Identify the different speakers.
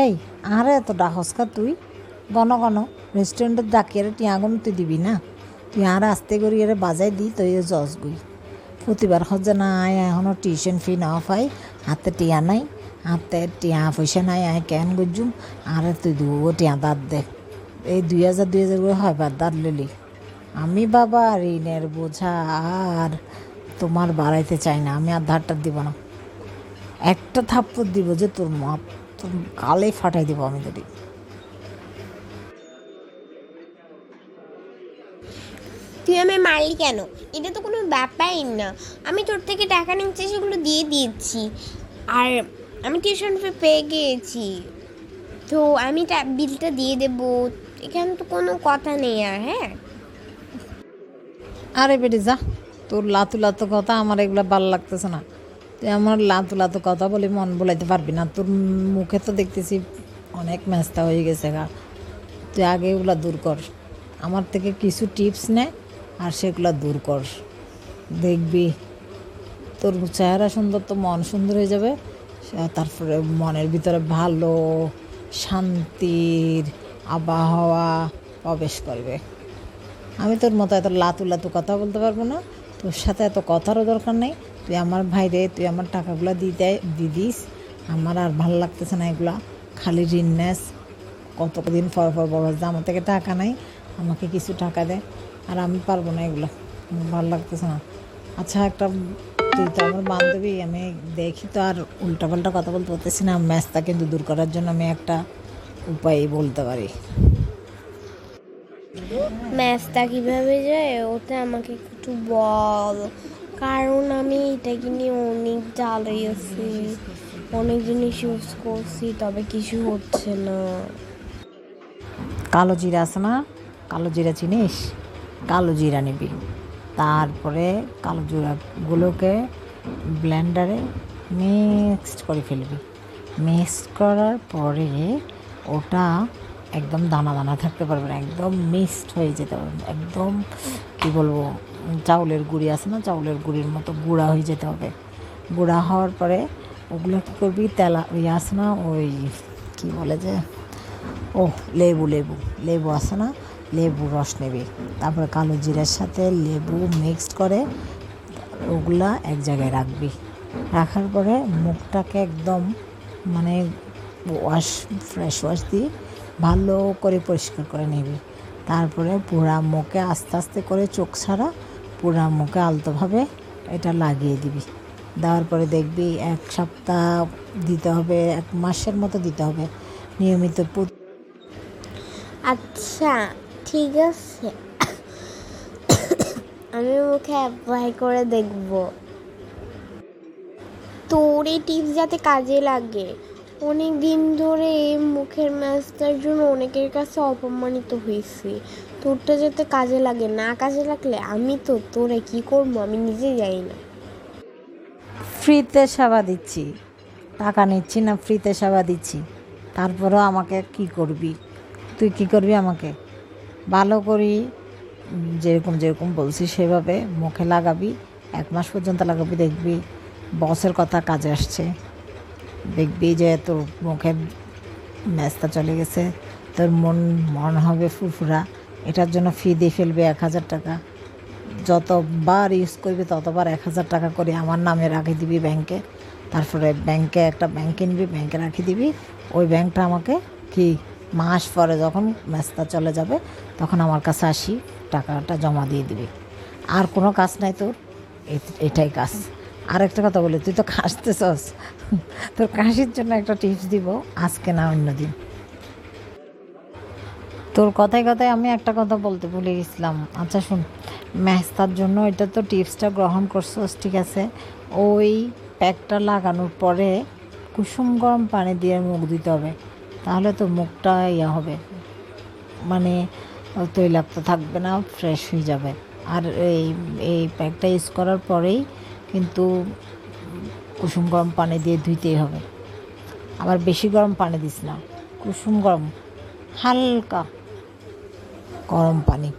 Speaker 1: এই আরে এত ডাকসকা তুই? গণ গণ রেস্টুরেন্টের ডাকিয়ারে টিয়াগুন তুই দিবি না? তুই আর আস্তে করি এর বাজাই দি তুই জজ গুই। প্রতিবার হচ্ছে না আয় এখনও টিউশন ফি না পাই, হাতে টিয়া নাই, হাতে টিয়া পয়সা নাই, আয় কেন গুজুম? আরে তুই দু টিয়া দাঁত দে। এই দুই হাজার দুই হাজার করে হয় বাদ, দাঁত লিলি আমি বাবা ঋণের বোঝা, আর তোমার বাড়াইতে চাই না, আমি আর ধারটা দিব না। একটা থাপ্পড় দিব যে তোর মা তোর গালে ফাটাই দিব আমি তোর
Speaker 2: তুই আমি মারলি কেন? এটা তো কোনো ব্যাপারই না। আমি তোর থেকে টাকা নিচ্ছি সেগুলো দিয়ে দিয়েছি আর আমি টিউশন ফি পেয়ে গিয়েছি। তো আমি বিলটা দিয়ে দেবো। এখানে তো কোনো কথা নেই আর হ্যাঁ?
Speaker 1: আরে বেটি যা। তোর লাতু লাতু কথা আমার এগুলো ভালো লাগতেছে না। তুই আমার লাতু লাতু কথা বলে মন বলাইতে পারবি না। তোর মুখে তো দেখতেছি অনেক মেস্তা হয়ে গেছে গা। তুই আগে এগুলো দূর কর। আমার থেকে কিছু টিপস নে আর সেগুলো দূর কর। দেখবি তোর চেহারা সুন্দর তো মন সুন্দর হয়ে যাবে। তারপরে মনের ভিতরে ভালো শান্তির আবহাওয়া প্রবেশ করবে। আমি তোর মতো এত লাতু লাতু কথা বলতে পারব না। তোর সাথে এত কথারও দরকার নেই। তুই আমার ভাইরে তুই আমার টাকাগুলো দিতে দিদিস আমার আর ভালো লাগতেছে না এগুলা। খালি ঋণ নেস। কতদিন পর পর বড় যে আমার থেকে টাকা নাই, আমাকে কিছু টাকা দে। আর আমি পারব না এগুলো। আমার ভালো লাগতেছে না। আচ্ছা একটা তুই তো আমার বান্ধবী, আমি দেখি তো আর উল্টাপাল্টা কথা বলতে পারতেছি না। ম্যাচটা কিন্তু দূর করার জন্য আমি একটা উপায় বলতে পারি।
Speaker 2: ম্যাচটা কীভাবে যায়, ওটা আমাকে একটু বল। কারণ আমি এটাকে নিয়ে অনেক জ্বালিয়েছি, অনেক জিনিস ইউজ করছি, তবে কিছু হচ্ছে না।
Speaker 1: কালো জিরা আছে না? কালো জিরা চিনিস? কালো জিরা নিবি। তারপরে কালো জিরাগুলোকে ব্লেন্ডারে মিক্সড করে ফেলবি। মিক্সড করার পরে ওটা একদম দানা দানা থাকতে পারবে না, একদম মিক্সড হয়ে যেতে পারবে একদম কি বলব, চাউলের গুঁড়ি আছে না, চাউলের গুঁড়ির মতো গুঁড়া হয়ে যেতে হবে। গুঁড়া হওয়ার পরে ওগুলো কী করবি, তেলা ওই আছে না, ওই কী বলে যে ও লেবু লেবু লেবু আছে না লেবু রস নেবে। তারপরে কালো জিরার সাথে লেবু মিক্সড করে ওগুলা এক জায়গায় রাখবি। রাখার পরে মুখটাকে একদম মানে ওয়াশ ফ্রেশ ওয়াশ দিয়ে ভালো করে পরিষ্কার করে নিবি। তারপরে পুরা মুখে আস্তে আস্তে করে চোখ ছাড়া পুরা মুখে আলতোভাবে এটা লাগিয়ে দিবি। দেওয়ার পরে দেখবি এক সপ্তাহ দিতে হবে, এক মাসের মতো দিতে হবে নিয়মিত
Speaker 2: আচ্ছা ঠিক আছে। আমি মুখে অ্যাপ্লাই করে দেখব। তোর এই টিপস যাতে কাজে লাগে। অনেক দিন ধরে মুখের ম্যাচটার জন্য অনেকের কাছে অপমানিত হয়েছি। তোরটা যাতে কাজে লাগে, না কাজে লাগলে আমি তো তোরে কি করব? আমি নিজে জানি না।
Speaker 1: ফ্রিতে সেবা দিচ্ছি। টাকা নিচ্ছি না, ফ্রিতে সেবা দিচ্ছি। তারপরেও আমাকে কি করবি? তুই কি করবি আমাকে? ভালো করি যেরকম যেরকম বলছি সেভাবে মুখে লাগাবি, এক মাস পর্যন্ত লাগাবি, দেখবি বসের কথা কাজে আসছে। দেখবি যে তোর মুখে ম্যাচটা চলে গেছে, তোর মন মন হবে ফুরফুরা। এটার জন্য ফি দিয়ে ফেলবে এক হাজার টাকা। যতবার ইউজ করবি, ততবার এক হাজার টাকা করে আমার নামে রাখি দিবি ব্যাংকে তারপরে ব্যাংকে একটা ব্যাংক কিনবি ব্যাংকে রাখি দিবি। ওই ব্যাংকটা আমাকে কি মাস পরে যখন ম্যাচটা চলে যাবে, তখন আমার কাছে আসি, টাকাটা জমা দিয়ে দিবি। আর কোনো কাজ নাই তোর এটাই কাজ। আর একটা কথা বলি, তুই তো কাশতেছস। তোর কাশির জন্য একটা টিপস দিব, আজকে না অন্যদিন তোর কথায় কথায় আমি একটা কথা বলতে ভুলে গেছিলাম। আচ্ছা শুন ম্যাস্তার জন্য এটা তো টিপসটা গ্রহণ করছস, ঠিক আছে? ওই প্যাকটা লাগানোর পরে কুসুম গরম পানি দিয়ে মুখ দিতে হবে, তাহলে তো মুখটা ইয়ে হবে। মানে তৈলাক্ত থাকবে না ফ্রেশ হয়ে যাবে। আর এই এই প্যাকটা ইউজ করার পরেই কিন্তু কুসুম গরম পানি দিয়ে ধুইতেই হবে। আবার বেশি গরম পানি দিস না। কুসুম গরম, হালকা গরম পানি।